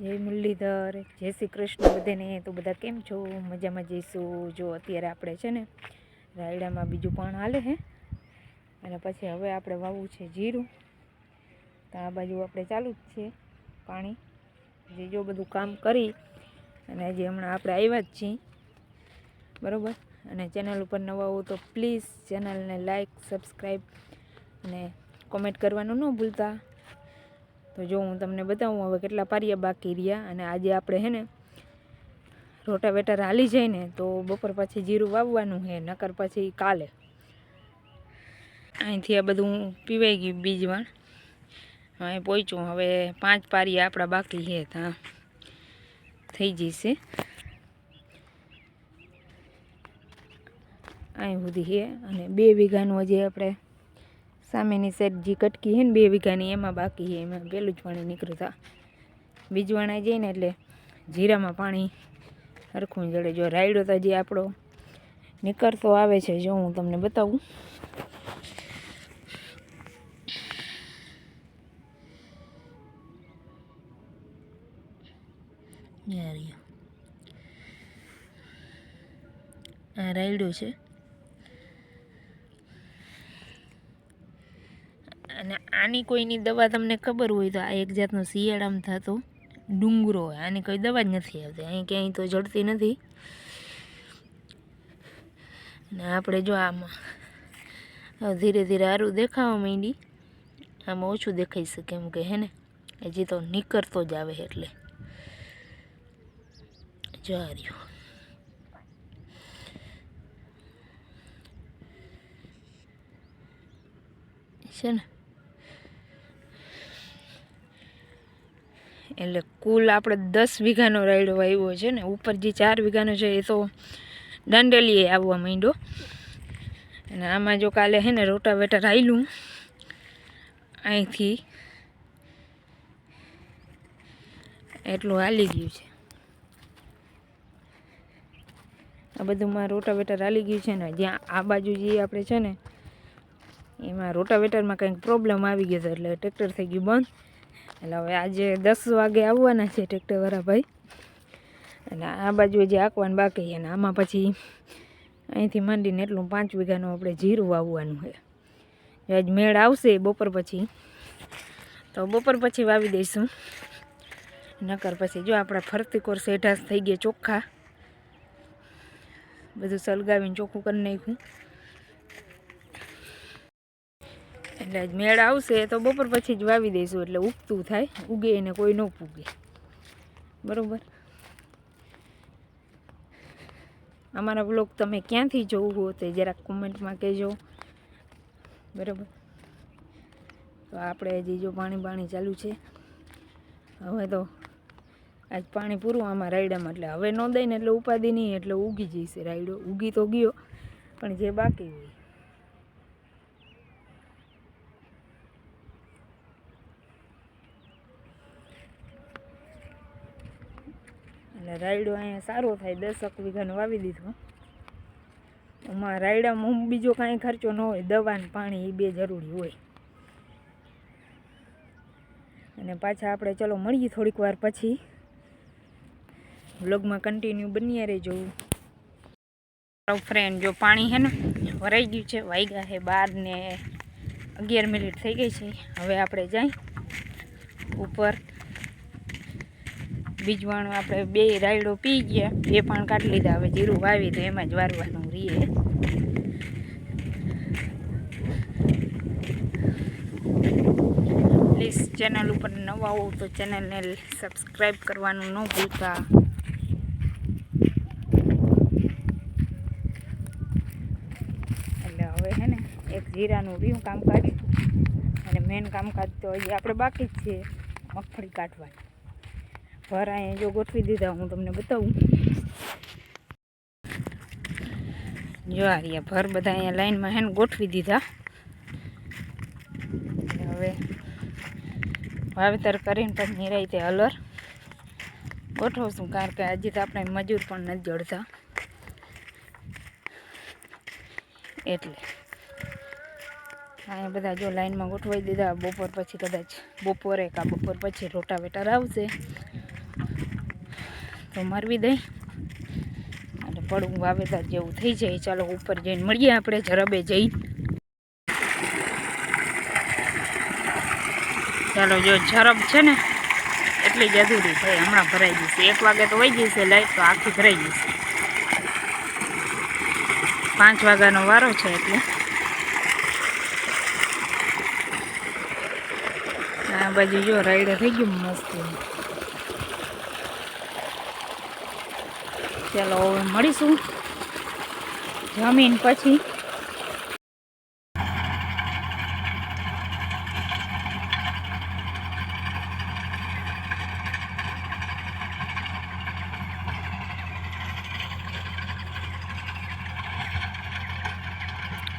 જય મુરલીધર, જય શ્રી કૃષ્ણ બધાને, તો બધા કેમ છો? મજામાં જઈશું. જો અત્યારે આપણે છે ને, રાયડામાં બીજું પણ હાલે હે. અને પછી હવે આપણે વાવવું છે જીરું. તો આ બાજુ આપણે ચાલુ જ છે પાણી. જે જો બધું કામ કરી, અને હજી હમણાં આપણે આવ્યા જ છીએ. બરાબર? અને ચેનલ ઉપર નવા હો તો પ્લીઝ ચેનલને લાઈક, સબસ્ક્રાઈબ અને કોમેન્ટ કરવાનું ન ભૂલતા. તો જો હું તમને બતાવું હવે કેટલા પારિયા બાકી રહ્યા અને આજે આપણે હે ને રોટાવેટર હાલી જાય ને તો બપોર પછી જીરું વાવવાનું છે નકર પછી કાલે. અહીંથી આ બધું પીવાઈ ગયું બીજવાણ અહીં પહોંચ્યું હવે પાંચ પારિયા આપણા બાકી છે ત્યાં થઈ જશે અહીં સુધી છે અને બે વીઘાનું હજી આપણે સામેની સાઈડ જે કટકી છે ને બે વીઘાની, એમાં બાકી છે એમાં પહેલું જ પાણી નીકળતા હતા બીજવાણા જાય ને એટલે જીરામાં પાણી હરખું જડે. જો રાયડો તો જે આપણો નીકળતો આવે છે, જો હું તમને બતાવું. આ રાયડો છે. અને આની કોઈની દવા તમને ખબર હોય તો આ એક જાતનો શિયાળામાં થતો ડુંગરો હોય. આની કોઈ દવા જ નથી આવતી. અહીં ક્યાંય તો જડતી નથી. અને આપણે જો આમાં ધીરે ધીરે સારું દેખાવા માંડી. આમાં ઓછું દેખાઈ શકે એમ કે હે ને? હજી તો નીકળતો જ આવે એટલે. જા રહ્યો. છે ને? એટલે કુલ આપણે દસ વીઘાનો રાયડો આવ્યો છે ને, ઉપર જે ચાર વીઘાનો છે એ તો દાંડલીએ આવવા માંડ્યો. અને આમાં જો કાલે છે ને રોટાવેટર આવેલું અહીંથી એટલું હાલી ગયું છે. આ બધુંમાં રોટાવેટર હાલી ગયું છે ને, જ્યાં આ બાજુ જે આપણે છે ને, એમાં રોટાવેટરમાં કંઈક પ્રોબ્લેમ આવી ગયો હતો એટલે ટ્રેક્ટર થઈ ગયું બંધ. એટલે હવે આજે દસ વાગે આવવાના છે ટ્રેક્ટરવાળા ભાઈ. અને આ બાજુ જે આંકવાનું બાકી અને આમાં પછી અહીંથી માંડીને એટલું પાંચ વીઘાનું આપણે જીરું વાવવાનું છે. આજ મેળ આવશે બપોર પછી, તો બપોર પછી વાવી દઈશું. નકર પછી જો આપણા ફરતી કોર સેઢાસ થઈ ગયા ચોખ્ખા, બધું સલગાવીને ચોખ્ખું કરી નાખ્યું. એટલે મેળ આવશે તો બપોર પછી જ વાવી દઈશું એટલે ઉગતું થાય. ઉગે એને કોઈ ન પૂગે. બરાબર? અમારા બ્લોગ તમે ક્યાંથી જોવું હો તે જરાક કોમેન્ટમાં કહેજો. બરાબર? તો આપણે હજી જો પાણી પાણી ચાલુ છે. હવે તો આજ પાણી પૂરું આમાં રાયડામાં, એટલે હવે ન દઈને એટલે ઉપાધિ નહીં, એટલે ઉગી જશે રાયડો. ઉગી તો ગયો, પણ જે બાકી હોય. એટલે રાયડો અહીંયા સારો થાય, દસક વીઘાનો વાવી દીધો. એમાં રાયડામાં બીજો કાંઈ ખર્ચો ન હોય દવા પાણી એ બે જરૂરી હોય. અને પાછા આપણે ચલો મળીએ થોડીક વાર પછી. વ્લોગમાં કન્ટિન્યુ બનીએ રહેજો. ફ્રેન્ડ જો પાણી છે ને ભરાઈ ગયું છે વાગ્યા છે બાર ને અગિયાર મિનિટ થઈ ગઈ છે. હવે આપણે જાય ઉપર. બીજવાણું આપણે બે રાયડો પી ગયા બે પણ કાઢી લીધા. હવે જીરું વાવી તો એમાં જ વારવાનું રીએ. પ્લીઝ ચેનલ ઉપર નવા હોવ તો ચેનલને સબસ્ક્રાઈબ કરવાનું ન ભૂલતા. એટલે હવે હે ને, એક જીરાનું રીયું કામ કાઢ્યું અને મેન કામકાજ તો હજી આપણે બાકી જ છે, મગફળી કાઢવાની. ભર અહીંયા જો ગોઠવી દીધા, હું તમને બતાવું. જો આ રહ્યા ભર, બધા અહીંયા લાઈનમાં હે ને ગોઠવી દીધા. હવે વાવેતર કરીને પછી નિરાયતે હલર ગોઠવશું, કારણ કે હજી તો આપણે મજૂર પણ નથી જડતા. એટલે અહીંયા બધા જો લાઈનમાં ગોઠવાઈ દીધા, બપોર પછી કદાચ બપોરે કાં બપોર પછી રોટાવેટર આવશે. તો મારવી દઈ અને પડવું વાવેતર જેવું થઈ જાય. ચાલો ઉપર જઈને મળીએ આપણે જરાબે જઈ. ચાલો જો ઝરબ છે ને, એટલી જ અધૂરી થઈ હમણાં ભરાઈ જશે એક વાગે તો વહી જશે લાઈટ, તો આખી ભરાઈ જશે પાંચ વાગ્યાનો વારો છે એટલે. આ બાજુ જો રાઈડ થઈ ગયું મસ્ત. ચાલો હવે મળીશું. જમીન પછી.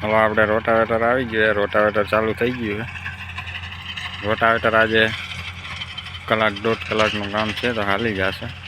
હવે આપણે રોટાવેટર આવી ગયો. રોટાવેટર ચાલુ થઈ ગયું રોટાવેટર આજે કલાક દોઢ કલાકનું કામ છે, તો હાલી જશે.